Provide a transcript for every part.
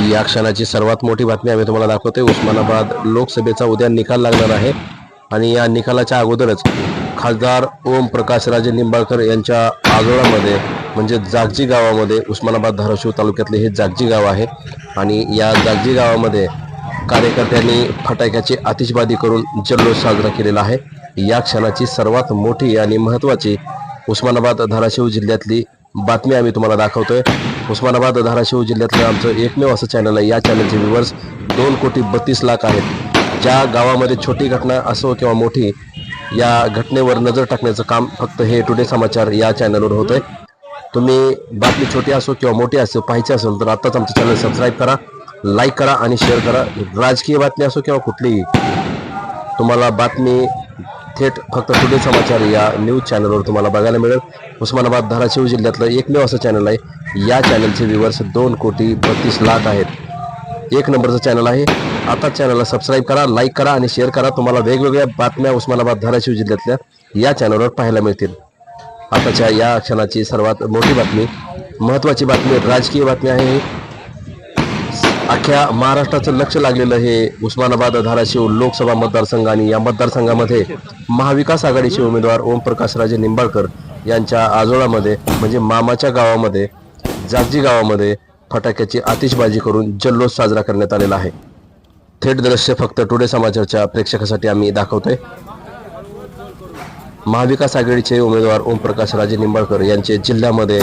या क्षणाची सर्वात मोठी बातमी आम्ही तुम्हाला दाखवतोय. उस्मानाबाद लोकसभेचा उद्या निकाल लागणार आहे. आणि या निकालाच्या अगोदरच खासदार ओम प्रकाश राजे निंबाळकर यांच्या आजोळामध्ये म्हणजे जागजी गावामध्ये उस्मानाबाद धाराशिव तालुक्यातले हे जागजी गाव आहे. आणि या जागजी गावामध्ये कार्यकर्त्यांनी फटाक्याची आतिषबाजी करून जल्लोष साजरा केलेला आहे. या क्षणाची सर्वात मोठी आणि महत्त्वाची उस्मानाबाद धाराशिव जिल्ह्यातली बातमी आम्ही तुम्हाला दाखवतोय. उस्मानाबाद धाराशिव जिल्ह्यातलं आमचं एकमेव असं चॅनल आहे. या चॅनलचे व्ह्युअर्स दोन कोटी बत्तीस लाख आहेत. ज्या गावामध्ये छोटी घटना असो किंवा मोठी या घटनेवर नजर टाकण्याचं काम फक्त हे टुडे समाचार या चॅनलवर होतंय. तुम्ही बातमी छोटी असो किंवा मोठी असो पाहायची असेल तर आत्ताच आमचं चॅनल सबस्क्राईब करा लाईक करा आणि शेअर करा. राजकीय बातमी असो किंवा कुठलीही तुम्हाला बातमी थेट फक्त टुडे समाचार या न्यूज चॅनलवर तुम्हाला बघायला मिळेल. उस्मानाबाद धाराशिव जिल्ह्यातलं एकमेव असं चॅनल आहे. या चॅनलचे व्ह्युअर्स दोन कोटी बत्तीस लाख आहेत. एक नंबरचं चॅनल आहे. आता चॅनलला सबस्क्राईब करा लाईक करा आणि शेअर करा. तुम्हाला वेगवेगळ्या बातम्या उस्मानाबाद धाराशिव जिल्ह्यातल्या या चॅनलवर पाहायला मिळतील. आताच्या या क्षणाची सर्वात मोठी बातमी महत्त्वाची बातमी राजकीय बातमी आहे ही. अख्ख्या महाराष्ट्राचं लक्ष लागलेलं हे उस्मानाबाद धाराशिव लोकसभा मतदारसंघ आणि या मतदारसंघामध्ये महाविकास आघाडीचे उमेदवार ओमप्रकाश राजे निंबाळकर यांच्या आजोळामध्ये म्हणजे मामाच्या गावामध्ये जागजी गावामध्ये फटाक्याची आतिषबाजी करून जल्लोष साजरा करण्यात आलेला आहे. थेट दृश्य फक्त टुडे समाचारच्या प्रेक्षकासाठी आम्ही दाखवतोय. महाविकास आघाडीचे उमेदवार ओमप्रकाश राजे निंबाळकर यांचे जिल्ह्यामध्ये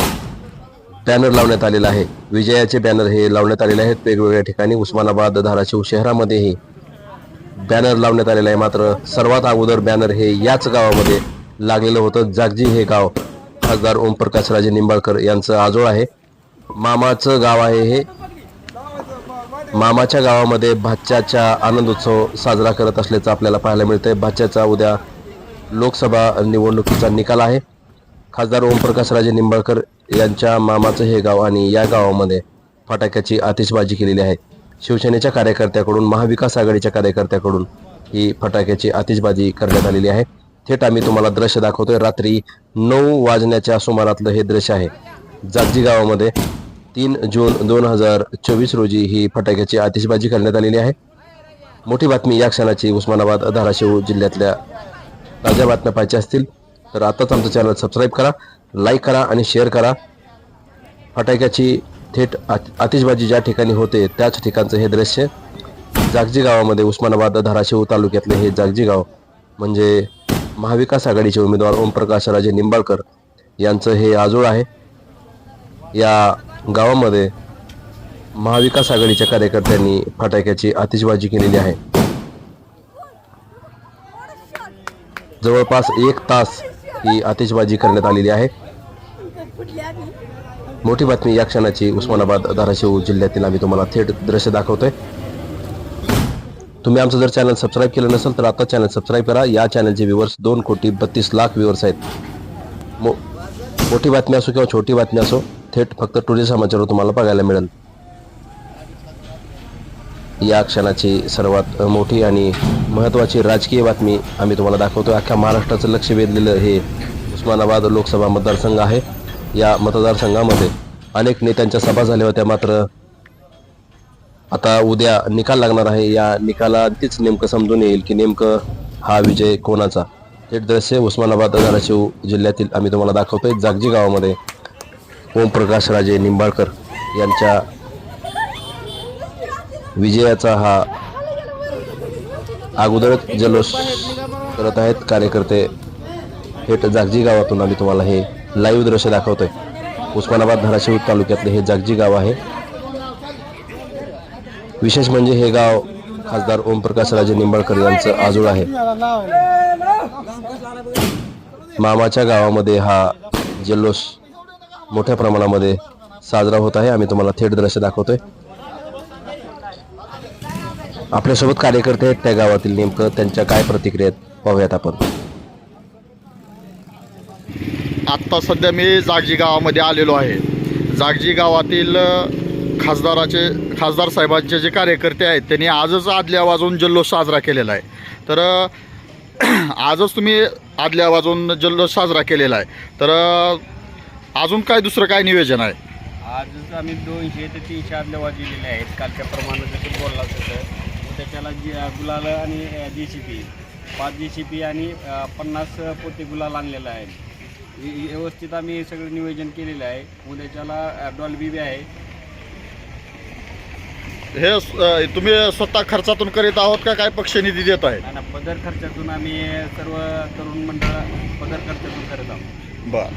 बॅनर लावण्यात आलेला आहे. विजयाचे बॅनर हे लावण्यात आलेले आहेत. वेगवेगळ्या ठिकाणी उस्मानाबाद धाराशिव शहरामध्येही बॅनर लावण्यात आलेलं आहे. मात्र सर्वात अगोदर बॅनर हे याच गावामध्ये लागलेलं होतं. जागजी हे गाव खासदार ओमप्रकाश राजे निंबाळकर यांचं आजोळ आहे. मामाचं गाव आहे हे. मामाच्या गावामध्ये भाच्याचा आनंद उत्सव साजरा करत असल्याचं आपल्याला पाहायला मिळतंय. भाच्याचा उद्या लोकसभा निवडणुकीचा निकाल आहे. खासदार ओमप्रकाश राजे निंबाळकर यांच्या मामाचं हे गाव आणि या गावामध्ये फटाक्याची आतिषबाजी केलेली आहे. शिवसेनेच्या कार्यकर्त्याकडून महाविकास आघाडीच्या कार्यकर्त्याकडून ही फटाक्याची आतिषबाजी करण्यात आलेली आहे. थेट आम्ही तुम्हाला दृश्य दाखवतोय. रात्री नऊ वाजण्याच्या सुमारातलं हे दृश्य आहे. जागजी गावामध्ये तीन जून दोन हजार चोवीस रोजी ही फटाक्याची आतिषबाजी करण्यात आलेली आहे. मोठी बातमी या क्षणाची उस्मानाबाद धाराशिव जिल्ह्यातल्या ताज्या बातम्या पाहिजे असतील. तर आताच आमचं चॅनल सबस्क्राईब करा लाईक करा आणि शेअर करा. फटाक्याची थेट आतिषबाजी ज्या ठिकाणी होते त्याच ठिकाणचं हे दृश्य. जागजी गावामध्ये उस्मानाबाद धाराशिव तालुक्यातले हे जागजी गाव म्हणजे महाविकास आघाडीचे उमेदवार ओमप्रकाश राजे निंबाळकर यांचं हे आजोळ आहे. या गावामध्ये महाविकास आघाडीच्या कार्यकर्त्यांनी फटाक्याची आतिषबाजी केलेली आहे. जवळपास एक तास ही आतिषबाजी करण्यात आलेली आहे. मोठी बातमी या क्षणाची उस्मानाबाद धाराशिव जिल्ह्यातील आम्ही तुम्हाला थेट दृश्य दाखवतोय. तुम्ही आमचं जर चॅनल सबस्क्राईब केलं नसेल तर आता चॅनल सबस्क्राईब करा. या चॅनलचे व्ह्युअर्स दोन कोटी बत्तीस लाख व्ह्युअर्स आहेत. मो मोठी बातमी असो किंवा छोटी बातमी असो थेट फक्त टुरिस्ट समाचारवर तुम्हाला बघायला मिळेल. या क्षणाची सर्वात मोठी आणि महत्त्वाची राजकीय बातमी आम्ही तुम्हाला दाखवतो अख्ख्या महाराष्ट्राचं लक्ष वेधलेलं हे उस्मानाबाद लोकसभा मतदारसंघ आहे. या मतदारसंघामध्ये अनेक नेत्यांच्या सभा झाल्या होत्या मात्र आता उद्या निकाल लागणार आहे. या निकालातीच नेमकं समजून येईल की नेमकं हा विजय कोणाचा? थेट दृश्य उस्मानाबाद धाराशिव जिल्ह्यातील आम्ही तुम्हाला दाखवतोय. जागजी गावामध्ये ओमप्रकाश राजे निंबाळकर यांच्या विजयाचा हा अगोदरच जल्लोष करत आहेत कार्यकर्ते. थेट जागजी गावातून आम्ही तुम्हाला हे लाईव्ह दृश्य दाखवतोय. उस्मानाबाद धाराशिव तालुक्यातले हे जागजी गाव आहे. विशेष म्हणजे हे गाव खासदार ओमप्रकाश राजे निंबाळकर यांचं आजोळ आहे. मामाच्या गावामध्ये हा जल्लोष मोठ्या प्रमाणामध्ये साजरा होत आहे. आम्ही तुम्हाला थेट दृश्य दाखवतोय. आपल्यासोबत कार्यकर्ते आहेत त्या गावातील नेमकं त्यांच्या काय प्रतिक्रिया आहेत पाहूयात आपण. आत्ता सध्या मी जागजी गावामध्ये आलेलो आहे. जागजी गावातील खासदाराचे खासदार साहेबांचे जे कार्यकर्ते आहेत त्यांनी आजच आदल्या वाजून जल्लोष साजरा केलेला आहे. तर आजच तुम्ही आदल्या वाजून जल्लोष साजरा केलेला आहे. तर अजून काय दुसरं काय नियोजन आहे? आजच आम्ही दोनशे ते तीनशे आदल्या वाजलेले आहेत. कालच्या प्रमाणे जसं बोलला तसं. त्याच्याला जी गुलाल आणि जी सी पी पाच जी सी पी आणि पन्नास पोते गुलाल आणलेला आहे व्यवस्थित आम्ही सगळं नियोजन केलेलं आहे. उद्याच्याला डॉल्बी बी आहे. हे तुम्ही स्वतः खर्चातून करीत आहोत का? काय पक्ष निधी देत आहे पदर खर्चातून आम्ही सर्व तरुण मंडळ पदर खर्चातून करत आहोत. बर.